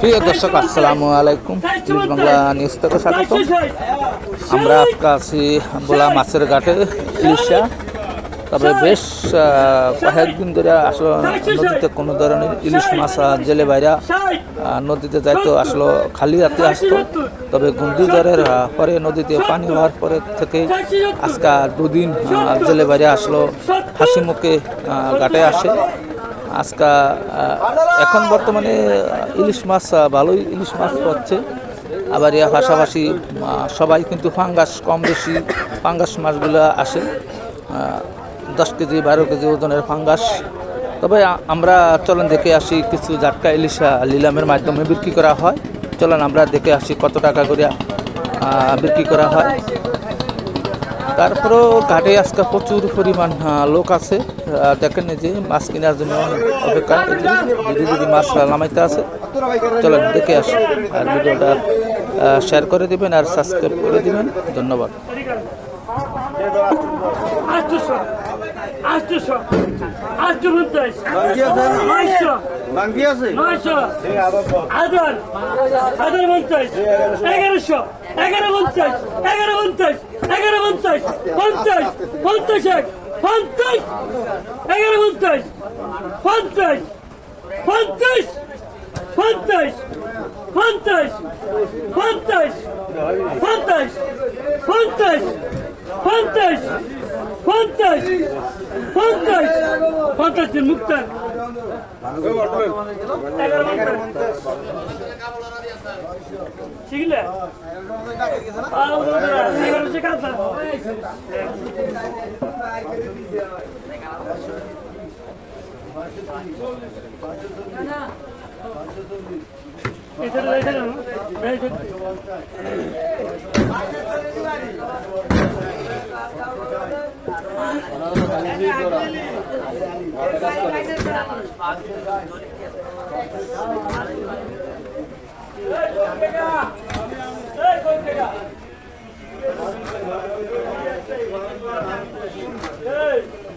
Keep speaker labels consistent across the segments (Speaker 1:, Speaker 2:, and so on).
Speaker 1: প্রিয় দর্শক, আসসালামু আলাইকুম। বাংলা নিউজ থেকে স্বাগত আমরা আজকে আছি বোলা মাছের ঘাটে, ইলিশা। তবে বেশ কয়েকদিন ধরে আসলে নদীতে কোনো ধরনের ইলিশ মাছ জেলে বাইরা নদীতে যাইতো আসলে খালি হাতে আসতো। তবে ঘূর্ণিঝড়ের পরে নদীতে পানি হওয়ার পরে থেকে আজকে দুদিন জেলে বাইরে আসলো। হাসি মুখে ঘাটে আসে। আজকা এখন বর্তমানে ইলিশ মাছ ভালোই ইলিশ মাছ পাচ্ছে আবার এর পাশাপাশি সবাই কিন্তু ফাঙ্গাস কম বেশি ফাঙ্গাস মাছগুলো আসে। দশ কেজি, বারো কেজি ওজনের ফাঙ্গাস। তবে আমরা চলেন দেখে আসি কিছু জাটকা ইলিশা লিলামের মাধ্যমে বিক্রি করা হয়। চলেন আমরা দেখে আসি কত টাকা করে বিক্রি করা হয়। তারপরেও ঘাটে আজকে প্রচুর পরিমাণ লোক আছে। দেখেন যে মাছ কেনার জন্য অপেক্ষা। এই যে দিদি দিদি মাছ নামাইতে আছে। চলেন দেখে আসি। আর ভিডিওটা শেয়ার করে দিবেন আর সাবস্ক্রাইব করে দেবেন। ধন্যবাদ।
Speaker 2: আটশো আটশো পঞ্চাশ। নয়শো। নয়শো। হাজার। হাজার পঞ্চাশ। এগারোশো। এগারো পঞ্চাশ। এগারো পঞ্চাশ। এগারো পঞ্চাশ। পঞ্চাশ। পঞ্চাশ এক। পঞ্চাশ। এগারো পঞ্চাশ। পঞ্চাশ। পঞ্চাশ। পঞ্চাশ। পঞ্চাশ। পঞ্চাশ। পঞ্চাশ। পঞ্চাশ। পঞ্চাশ। পঞ্চাশ পঞ্চাশ পঞ্চাশ মুক্তার। শিখলে? এগারোশো
Speaker 3: Hey!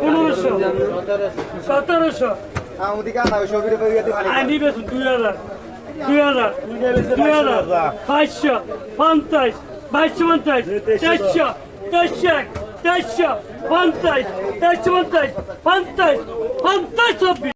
Speaker 2: পনেরোশো, সতেরোশো। আইনি বেতন দুই হাজার দুই হাজার দুই হাজার বাইশশো পঞ্চাশ বাইশশো পঞ্চাশ চারশো চারশো চারশো পঞ্চাশ চারশো পঞ্চাশ পঞ্চাশ পঞ্চাশ